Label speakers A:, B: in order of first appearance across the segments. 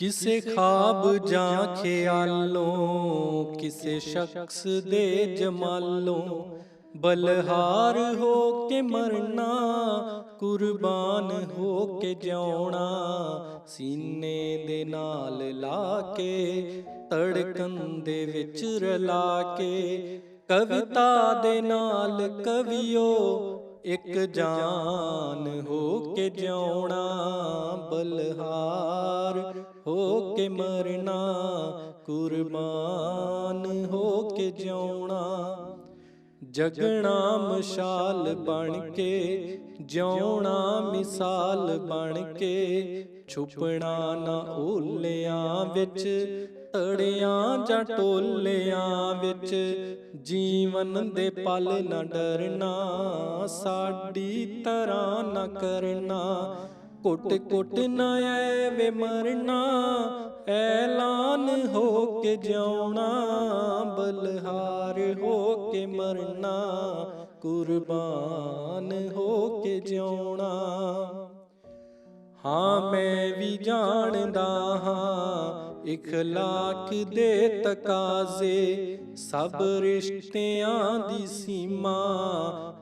A: ਕਿਸੇ ਖਾਬ ਜਾਂ ਖਿਆਲੋਂ ਕਿਸੇ ਸ਼ਖਸ ਦੇ ਜਮਾਲੋਂ ਬਲਹਾਰ ਹੋ ਕੇ ਮਰਨਾ ਕੁਰਬਾਨ ਹੋ ਕੇ ਜਿਉਣਾ ਸੀਨੇ ਦੇ ਨਾਲ ਲਾ ਕੇ ਧੜਕਣ ਦੇ ਵਿੱਚ ਰਲਾ ਕੇ ਕਵਿਤਾ ਦੇ ਨਾਲ ਕਵਿਓ ਇੱਕ ਜਾਨ ਹੋ ਕੇ ਜਿਉਣਾ ਬਲਹਾਰ ਹੋ ਕੇ ਮਰਨਾ ਕੁਰਬਾਨ ਹੋ ਕੇ ਜਿਉਣਾ। ਜਗਣਾ ਮਸ਼ਾਲ ਬਣ ਕੇ ਜਿਉਣਾ ਮਿਸਾਲ ਬਣ ਕੇ। ਛੁਪਣਾ ਨਾ ਓਲਿਆਂ ਵਿੱਚ ਤੜਿਆਂ ਜਾਂ ਟੋਲਿਆਂ ਵਿੱਚ। ਜੀਵਨ ਦੇ ਪਲ ਨਾ ਡਰਨਾ ਸਾਡੀ ਤਰ੍ਹਾਂ ਨਾ ਕਰਨਾ। ਕੁੱਟ ਕੁੱਟ ਨਾ ਐਵੇਂ ਮਰਨਾ ਐਲਾਨ ਹੋ ਕੇ ਜਿਉਣਾ ਬਲਹਾਰ ਹੋ ਕੇ ਮਰਨਾ ਕੁਰਬਾਨ ਹੋ ਕੇ ਜਿਉਣਾ। ਹਾਂ ਮੈਂ ਵੀ ਜਾਣਦਾ ਹਾਂ ਇਖਲਾਕ ਦੇ ਤਕਾਜ਼ੇ, ਸਭ ਰਿਸ਼ਤਿਆਂ ਦੀ ਸੀਮਾ,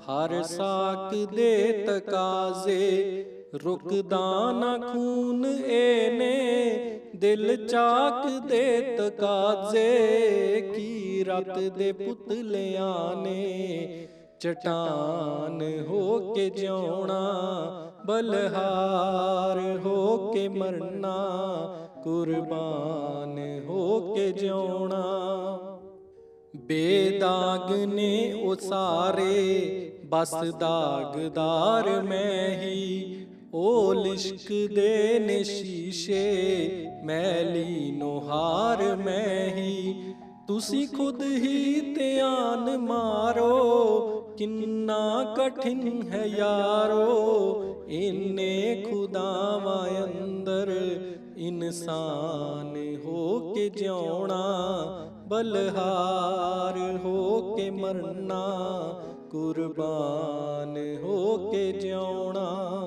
A: ਹਰ ਸਾਕ ਦੇ ਤਕਾਜ਼ੇ। ਰੁਕਦਾ ਨਾ ਖੂਨ ਏ ਨੇ, ਦਿਲ ਚਾਕ ਦੇ ਤਕਾਜ਼ੇ। ਕੀ ਰਤ ਦੇ ਪੁਤਲਿਆਂ ਨੇ ਚਟਾਨ ਹੋ ਕੇ ਜਿਉਣਾ, ਬਲਹਾਰ ਹੋ ਕੇ ਮਰਨਾ, ਕੁਰਬਾਨ ਹੋ ਕੇ ਜਿਉਣਾ। ਬੇਦਾਗ ਨੇ ਉਸਾਰੇ, ਬਸ ਦਾਗਦਾਰ ਮੈਂ ਹੀ। ਉਹ ਲਿਸ਼ਕ ਦੇ ਨੇ ਸ਼ੀਸ਼ੇ ਮੈਲੀ ਨੋਹਾਰ ਮੈਂ ਹੀ। ਤੁਸੀਂ ਖੁਦ ਹੀ ਧਿਆਨ ਮਾਰੋ। ਕਿੰਨਾ ਕਠਿਨ ਹੈ ਯਾਰੋ। ਇਨੇ ਖੁਦਾਵਾਂ ਅੰਦਰ ਇਨਸਾਨ ਹੋ ਕੇ ਜਿਉਣਾ ਬਲਹਾਰ ਹੋ ਕੇ ਮਰਨਾ ਕੁਰਬਾਨ ਹੋ ਕੇ ਜਿਉਣਾ।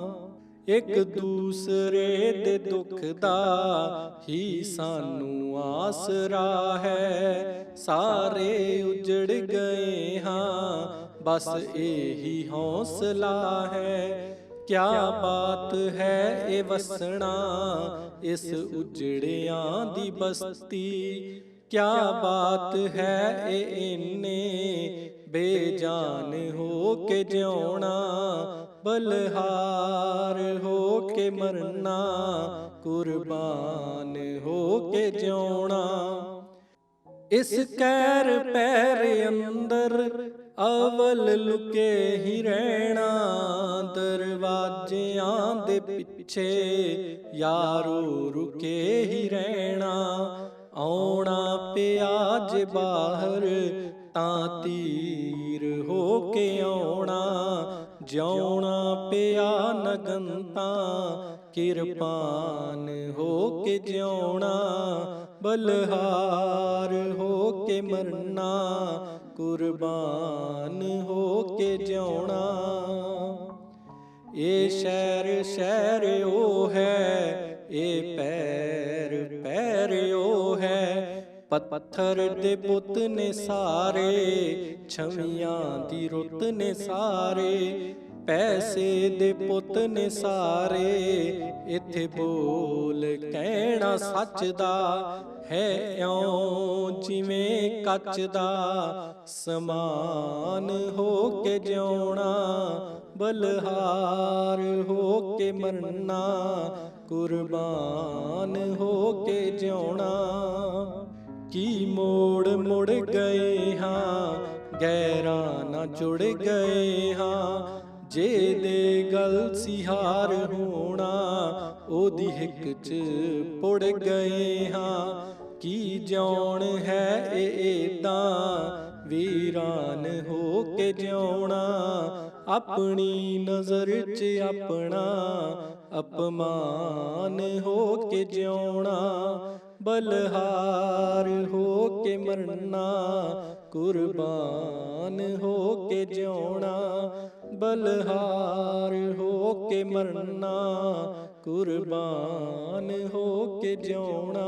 A: ਇੱਕ ਦੂਸਰੇ ਦੇ ਦੁੱਖ ਦਾ ਹੀ ਸਾਨੂੰ ਆਸਰਾ ਹੈ। ਸਾਰੇ ਉਜੜ ਗਏ ਹਾਂ, ਬਸ ਇਹੀ ਹੌਸਲਾ ਹੈ। ਕਿਆ ਬਾਤ ਹੈ ਇਹ ਵਸਣਾ, ਇਸ ਉਜੜਿਆਂ ਦੀ ਬਸਤੀ। ਕਿਆ ਬਾਤ ਹੈ ਇਹ ਇੰਨੇ ਬੇਜਾਨ ਹੋ ਕੇ ਜਿਉਣਾ ਬਲਹਾਰ ਹੋ ਕੇ ਮਰਨਾ, ਕੁਰਬਾਨ ਹੋ ਕੇ ਜਿਉਣਾ। ਇਸ ਕੈਰ ਪੈਰ ਅੰਦਰ ਅਵਲ ਲੁਕੇ ਹੀ ਰਹਿਣਾ, ਦਰਵਾਜ਼ਿਆਂ ਦੇ ਪਿੱਛੇ ਯਾਰੋ ਰੁਕੇ ਹੀ ਰਹਿਣਾ। ਆਉਣਾ ਪਿਆ ਜੇ ਬਾਹਰ, ਤਾਂ ਤੀਰ ਹੋ ਕੇ ਆਉਣਾ। ਜਿਉਣਾ ਪਿਆ ਨਗੰਤਾ ਕਿਰਪਾਨ ਹੋ ਕੇ ਜਿਉਣਾ। ਬਲਹਾਰ ਹੋ ਕੇ ਮਰਨਾ, ਕੁਰਬਾਨ ਹੋ ਕੇ ਜਿਉਣਾ। ਇਹ ਸ਼ਹਿਰ ਸ਼ਹਿਰ ਉਹ ਹੈ, ਇਹ ਪੈ ਪੱਥਰ ਦੇ ਬੁੱਤ ਨੇ ਸਾਰੇ, ਛਵੀਆਂ ਦੀ ਰੁੱਤ ਨੇ ਸਾਰੇ, ਪੈਸੇ ਦੇ ਪੁੱਤ ਨੇ ਸਾਰੇ, ਇੱਥੇ ਬੋਲ ਕਹਿਣਾ ਸੱਚ ਦਾ ਹੈ ਇਉਂ ਜਿਵੇਂ ਕੱਚ ਦਾ ਸਮਾਨ ਹੋ ਕੇ ਜਿਉਣਾ, ਬਲਹਾਰ ਹੋ ਕੇ ਮਰਨਾ ਕੁਰਬਾਨ ਹੋ ਕੇ ਜਿਉਣਾ। ਕੀ ਮੋੜ ਮੁੜ ਗਏ ਹਾਂ ਗੈਰਾਂ ਨਾ ਜੁੜ ਗਏ ਹਾਂ। ਜੇ ਦੇ ਗਲ ਸਿਹਾਰ ਹੋਣਾ, ਉਹਦੀ ਹਿੱਕ ਚ ਪੁੜ ਗਏ ਹਾਂ। ਕੀ ਜਾਣ ਹੈ ਇਹ ਤਾਂ ਵੀਰਾਨ ਹੋ ਕੇ ਜਿਉਣਾ, ਆਪਣੀ ਨਜ਼ਰ 'ਚ ਆਪਣਾ, ਅਪਮਾਨ ਹੋ ਕੇ ਜਿਉਣਾ, ਬਲਹਾਰ ਹੋ ਕੇ ਮਰਨਾ, ਕੁਰਬਾਨ ਹੋ ਕੇ ਜਿਉਣਾ, ਬਲਹਾਰ ਹੋ ਕੇ ਮਰਨਾ, ਕੁਰਬਾਨ ਹੋ ਕੇ ਜਿਉਣਾ।